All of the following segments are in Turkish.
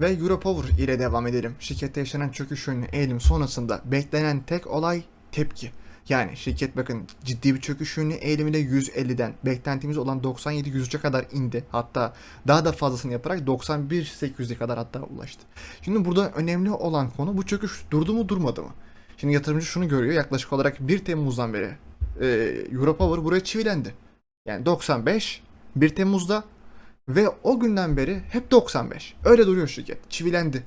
Ve Europower ile devam edelim. Şirkette yaşanan çöküş yönlü eğilim sonrasında beklenen tek olay tepki. Yani şirket bakın ciddi bir çöküş yönlü eğilimiyle 150'den beklentimiz olan 97-103'e kadar indi. Hatta daha da fazlasını yaparak 91-800'e kadar hatta ulaştı. Şimdi burada önemli olan konu bu çöküş durdu mu durmadı mı? Şimdi yatırımcı şunu görüyor yaklaşık olarak 1 Temmuz'dan beri e, Europower buraya çivilendi. Yani 95 1 Temmuz'da ve o günden beri hep 95. Öyle duruyor şirket. Çivilendi.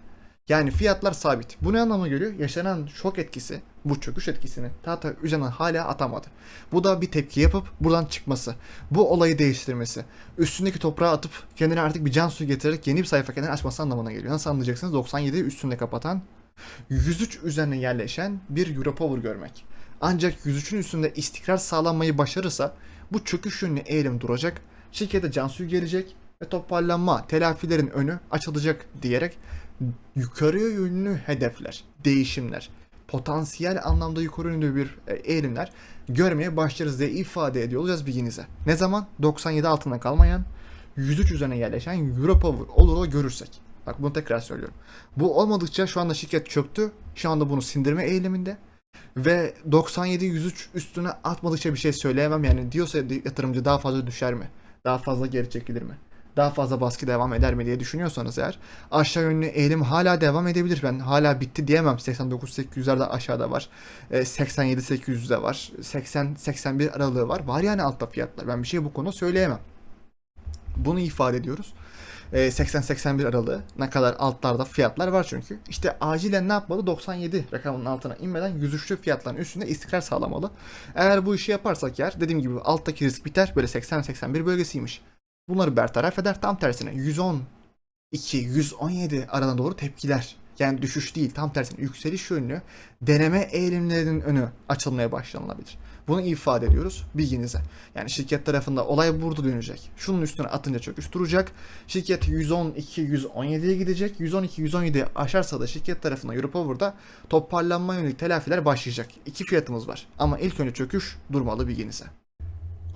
Yani fiyatlar sabit. Bu ne anlama geliyor? Yaşanan şok etkisi, bu çöküş etkisini tahta üzerinden hala atamadı. Bu da bir tepki yapıp buradan çıkması. Bu olayı değiştirmesi. Üstündeki toprağı atıp kendine artık bir can suyu getirerek yeni bir sayfa kendini açması anlamına geliyor. Nasıl anlayacaksınız? 97'yi üstünde kapatan 103 üzerine yerleşen bir Europower görmek. Ancak 103'ün üstünde istikrar sağlanmayı başarırsa bu çöküş yönlü eğilim duracak, şirkete can suyu gelecek ve toparlanma, telafilerin önü açılacak diyerek yukarıya yönlü hedefler, değişimler, potansiyel anlamda yukarı yönlü bir e, eğilimler görmeye başlarız diye ifade ediyor olacağız bilginize. Ne zaman? 97 altında kalmayan, 103 üzerine yerleşen Europower olur o görürsek. Bak bunu tekrar söylüyorum. Bu olmadıkça şu anda şirket çöktü. Şu anda bunu sindirme eğiliminde. Ve 97-103 üstüne atmadıkça bir şey söyleyemem. Yani diyorsa yatırımcı daha fazla düşer mi? Daha fazla geri çekilir mi? Daha fazla baskı devam eder mi diye düşünüyorsanız eğer aşağı yönlü eğilim hala devam edebilir. Ben hala bitti diyemem. 89-800'lerde aşağıda var. E, 87-800'de var. 80-81 aralığı var. Var yani altta fiyatlar. Ben bir şey bu konuda söyleyemem. Bunu ifade ediyoruz. E, 80-81 aralığı ne kadar altlarda fiyatlar var çünkü. İşte acilen ne yapmalı? 97 rakamının altına inmeden 103'lü fiyatların üstünde istikrar sağlamalı. Eğer bu işi yaparsak yer dediğim gibi alttaki risk biter. Böyle 80-81 bölgesiymiş. Bunları bertaraf eder. Tam tersine 110 2, 117 arana doğru tepkiler. Yani düşüş değil tam tersine yükseliş yönlü deneme eğilimlerinin önü açılmaya başlanılabilir. Bunu ifade ediyoruz bilginize. Yani şirket tarafında olay burada dönecek. Şunun üstüne atınca çöküş duracak. Şirket 112-117'ye gidecek. 112-117'yi aşarsa da şirket tarafında Europower'da toparlanma yönelik telafiler başlayacak. İki fiyatımız var. Ama ilk önce çöküş durmalı bilginize.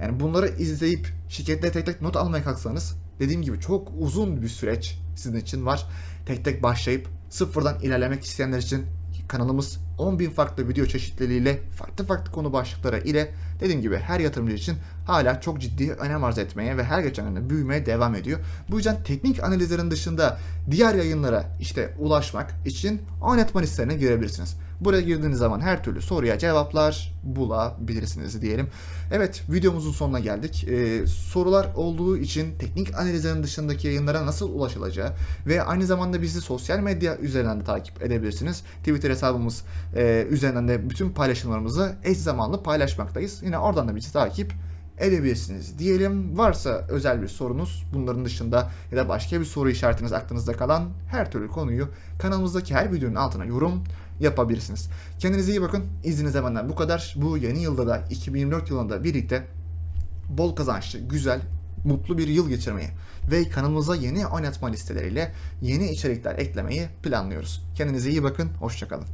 Yani bunları izleyip şirketle tek tek not almaya kalksanız dediğim gibi çok uzun bir süreç sizin için var. Tek tek başlayıp sıfırdan ilerlemek isteyenler için kanalımız 10.000 farklı video çeşitliliğiyle farklı farklı konu başlıkları ile dediğim gibi her yatırımcı için hala çok ciddi önem arz etmeye ve her geçen gün büyümeye devam ediyor. Bu yüzden teknik analizlerin dışında diğer yayınlara işte ulaşmak için oynatma listelerine girebilirsiniz. Buraya girdiğiniz zaman her türlü soruya cevaplar bulabilirsiniz diyelim. Evet videomuzun sonuna geldik. Ee, sorular olduğu için teknik analizlerin dışındaki yayınlara nasıl ulaşılacağı ve aynı zamanda bizi sosyal medya üzerinden de takip edebilirsiniz. Twitter hesabımız e, üzerinden de bütün paylaşımlarımızı eş zamanlı paylaşmaktayız. Yine oradan da bizi takip edebilirsiniz diyelim. Varsa özel bir sorunuz bunların dışında ya da başka bir soru işaretiniz aklınızda kalan her türlü konuyu kanalımızdaki her videonun altına yorum yapabilirsiniz. Kendinize iyi bakın. İzninize benden bu kadar. Bu yeni yılda da 2024 yılında birlikte bol kazançlı, güzel, mutlu bir yıl geçirmeyi ve kanalımıza yeni oynatma listeleriyle yeni içerikler eklemeyi planlıyoruz. Kendinize iyi bakın. Hoşçakalın.